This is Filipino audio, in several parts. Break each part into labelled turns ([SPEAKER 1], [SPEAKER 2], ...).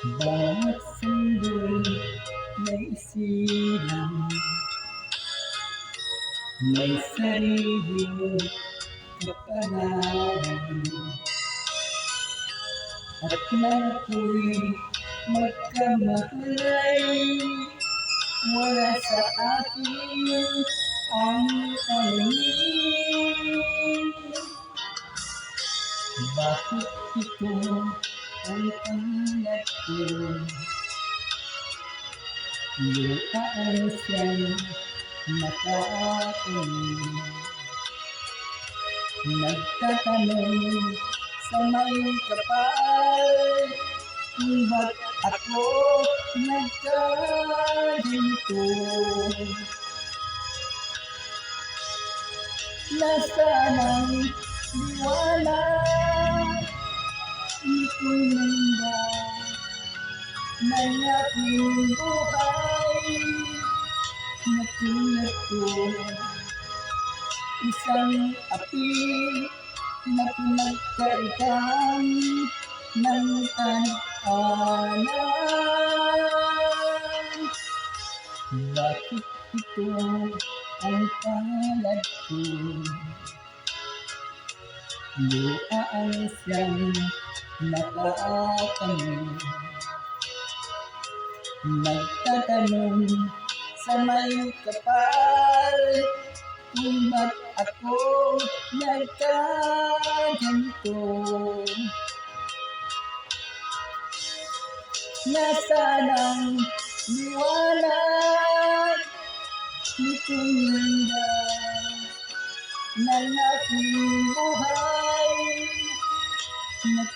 [SPEAKER 1] Bawat sandoy may silang May sariling kapalaran At nang ako'y magkamahalay Wala sa akin ang paningin Bakit ito ang pangat ko? Lukaan siyang nakaakin Nagtatanong sa may kapal Kung ba't ako nagkaginto Nasaan ang liwanag Itong nanda ng aking buhay na ko Isang api na pinagkaitan ng tanahanan Bakit ito ang palad ko? Luaan siyang nakaatanong Nagtatanong sa may kapal Kung ba't ako nagkaganto? Nasaan ang liwanag nitong landas ng aking buhay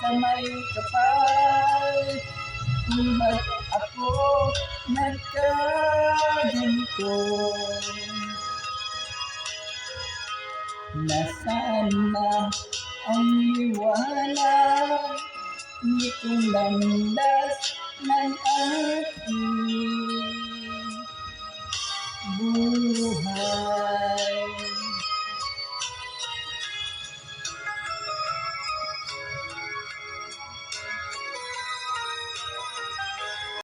[SPEAKER 1] sa may kapal. Ba't ako nagkaganto. Nasaan na ang liwanag Nitong landas ng aking